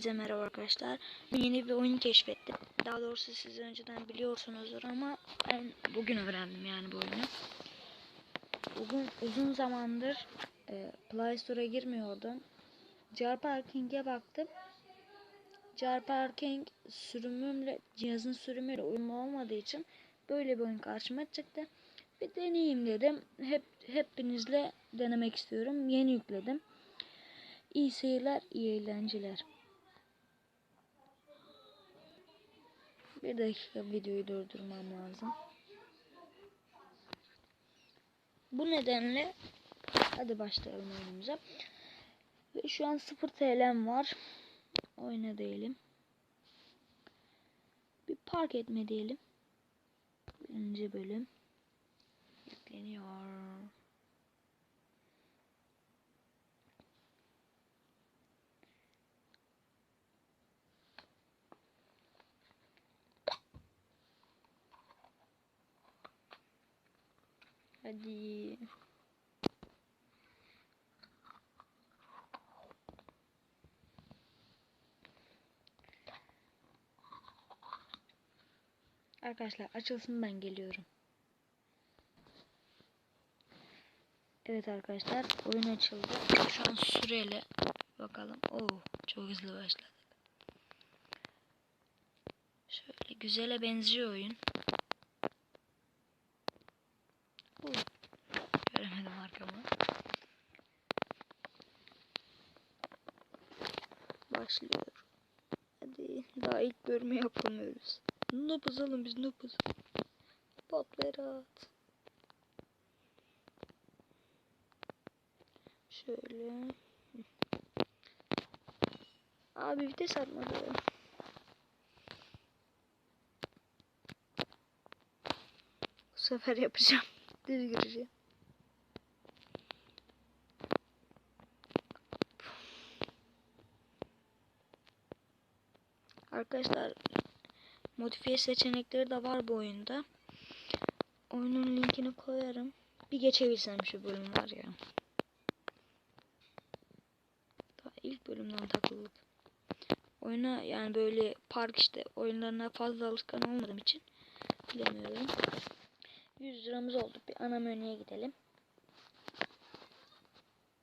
Herkese merhaba arkadaşlar. Yeni bir oyun keşfettim. Daha doğrusu siz önceden biliyorsunuzdur ama ben bugün öğrendim yani bu oyunu. Bugün uzun zamandır e, Play Store'a girmiyordum. Jar Parking'e baktım. Jar Parking sürümümle cihazın sürümüyle uyumlu olmadığı için böyle bir oyun karşıma çıktı. Bir deneyeyim dedim. Hep hepinizle denemek istiyorum. Yeni yükledim. İyi seyirler, iyi eğlenceler. Bir dakika videoyu durdurmam lazım. Bu nedenle hadi başlayalım oyunumuza. Ve şu an 0 TL'm var. Oyna diyelim. Bir park etme diyelim. Birinci bölüm. Yükleniyor. Hadi. Arkadaşlar açılsın ben geliyorum. Evet arkadaşlar oyun açıldı. Şu an süreli. Bakalım. Oo çok hızlı başladık. Şöyle güzele benziyor oyun. Başlıyor. Hadi daha ilk bölümü yapamıyoruz. Noobuz oğlum biz noobuz. Bot Berat. Şöyle. Abi vites atmadı. Bu sefer yapacağım. Düz gireceğim. Arkadaşlar modifiye seçenekleri de var bu oyunda. Oyunun linkini koyarım. Bir geçebilsem şu bölüm var ya. Daha ilk bölümden takıldık. Oyuna yani böyle park işte oyunlarına fazla alışkan olmadığım için bilemiyorum. 100 liramız oldu. Bir ana menüye gidelim.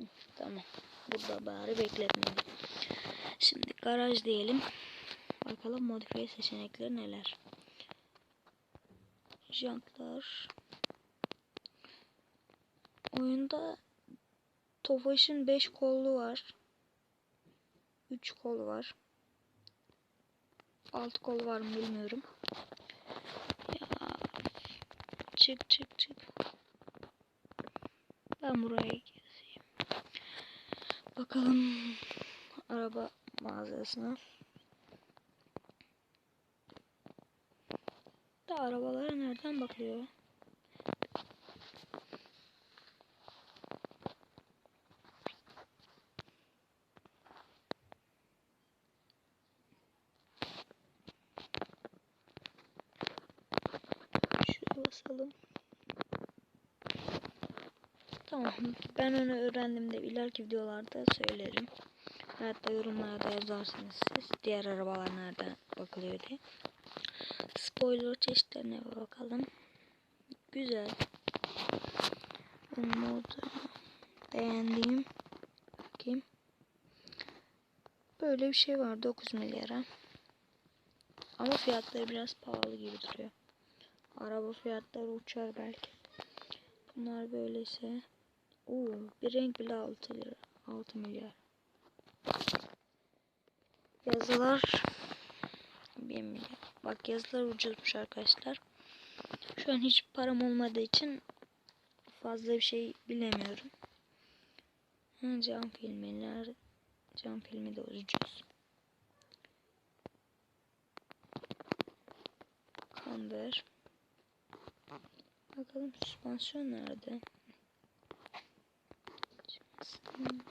Hı, tamam. Burada bari bekletmeyelim. Şimdi garaj diyelim. Bakalım modifiye seçenekleri neler. Jantlar. Oyunda Tofaş'ın 5 kolu var. 3 kol var. 6 kol var mı bilmiyorum. Ya çık çık çık. Ben buraya gezeyim. Bakalım araba mağazasına. Arabalara nereden bakılıyor? Şuraya basalım. Tamam. Ben onu öğrendiğimde ileriki videolarda söylerim. Hatta yorumlarda yazarsınız siz. Diğer arabalar nereden bakılıyor diye. Spoiler çeşitlerine bakalım. Güzel. Modu beğendiğim kim? Böyle bir şey var 9 milyara. Ama fiyatları biraz pahalı gibi duruyor. Araba fiyatları uçar belki. Bunlar böyleyse. Oo, bir renk bile 6 lira. 6 milyar. Yazılar 1 milyar. Bak yazılar ucuzmuş arkadaşlar. Şu an hiç param olmadığı için fazla bir şey bilemiyorum. Ha, cam filmler. Cam filmi de ucuz. Kamber. Bakalım süspansiyon nerede? Çıksın.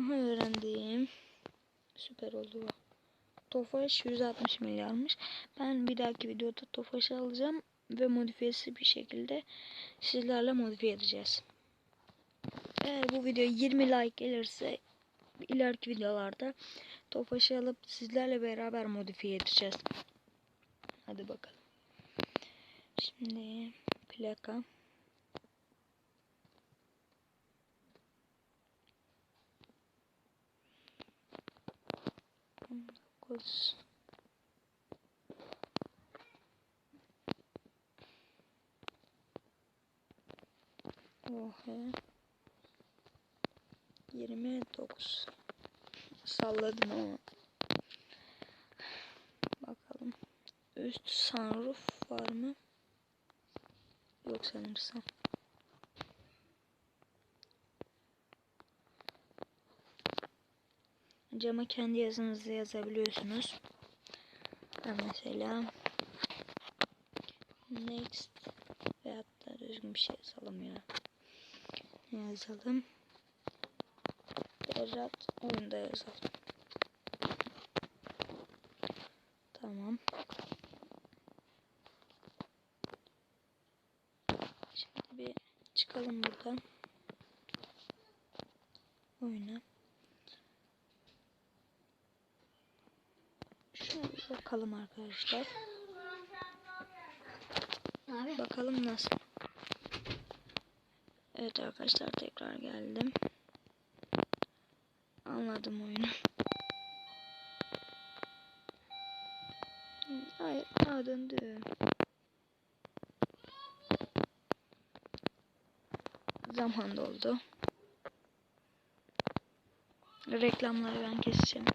Aha öğrendim. Süper oldu bu. Tofaş 160 milyarmış. Ben bir dahaki videoda Tofaş'ı alacağım ve modifiyesi bir şekilde sizlerle modifiye edeceğiz. Eğer bu video 20 like gelirse ileriki videolarda Tofaş'ı alıp sizlerle beraber modifiye edeceğiz. Hadi bakalım. Şimdi plaka. Dokuz. Oha. 29 salladım ama bakalım üst sunroof var mı yok sanırsam cama kendi yazınızı yazabiliyorsunuz ben mesela next veyahut da düzgün bir şey yazalım ya yazalım Berat oyunda yazalım. Tamam. Şimdi bir çıkalım buradan. Oyuna. Şuna bir bakalım arkadaşlar. Abi. Bakalım nasıl. Evet arkadaşlar tekrar geldim. Anladım oyunu. Hayır, döndü. Zaman doldu. Reklamları ben keseceğim.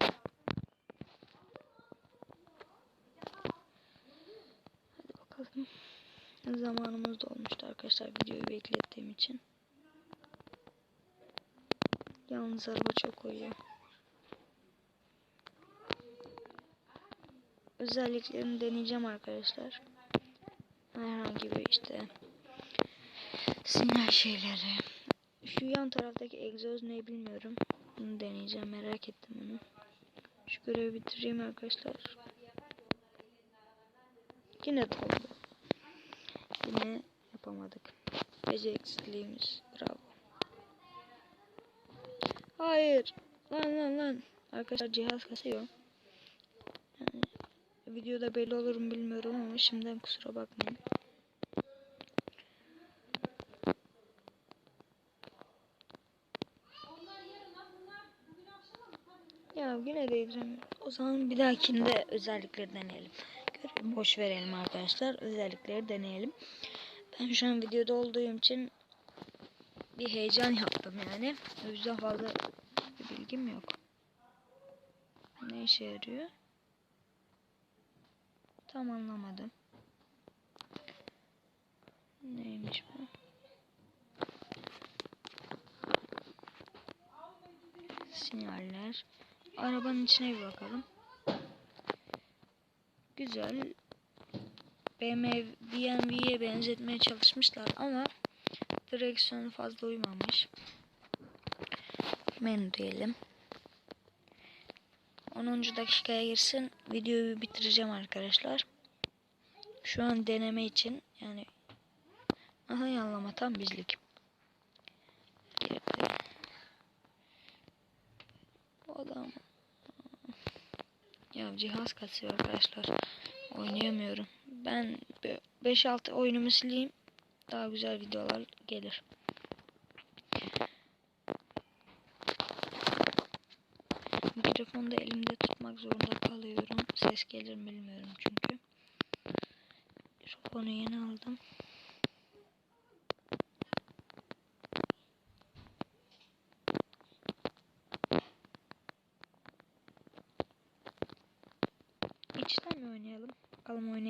Hadi bakalım. Zamanımız dolmuştu arkadaşlar videoyu beklettiğim için. Yalnız araba çok uyuyor. Özelliklerini deneyeceğim arkadaşlar. Herhangi bir işte sinyal şeyleri. Şu yan taraftaki egzoz ne bilmiyorum. Bunu deneyeceğim merak ettim onu. Şu görevi bitireyim arkadaşlar. Yine doldu. Yine yapamadık. Beceriksizliğimiz. Bravo. Hayır. Lan lan lan. Arkadaşlar cihaz kasıyor. Yani, videoda belli olur mu bilmiyorum ama şimdiden kusura bakmayın. Ya yine değdiremiyorum. O zaman bir dahakinde özellikleri deneyelim. Görevi boş verelim arkadaşlar. Özellikleri deneyelim. Ben şu an videoda olduğum için bir heyecan yaptım yani. O yüzden fazla bir bilgim yok. Ne işe yarıyor? Tam anlamadım. Neymiş bu? Sinyaller. Arabanın içine bir bakalım. Güzel. BMW, BMW'ye benzetmeye çalışmışlar ama direksiyonu fazla uymamış. Menü diyelim. 10. dakikaya girsin. Videoyu bitireceğim arkadaşlar. Şu an deneme için yani aha yanlama tam bizlik. Bu adam ya cihaz kasıyor arkadaşlar. Oynayamıyorum. Ben 5-6 oyunumu sileyim. Daha güzel videolar gelir. Mikrofonu da elimde tutmak zorunda kalıyorum. Ses gelir mi bilmiyorum çünkü. Mikrofonu yeni aldım.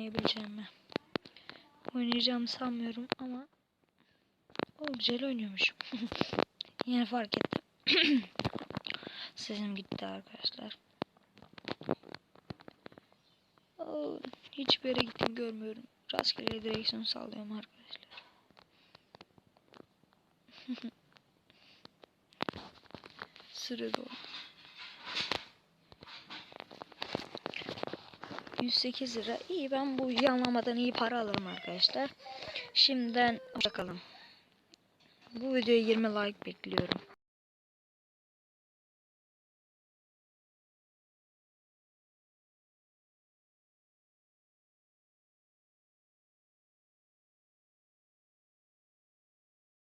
Bakalım oynayabileceğim mi? Oynayacağımı sanmıyorum ama o güzel oynuyormuşum. Yine fark ettim. Sesim gitti arkadaşlar. Oo, hiçbir yere gittim görmüyorum. Rastgele direksiyon sallıyorum arkadaşlar. Sıra doldu. 108 lira. İyi ben bu yanlamadan iyi para alırım arkadaşlar. Şimdiden bakalım. Bu videoya 20 like bekliyorum.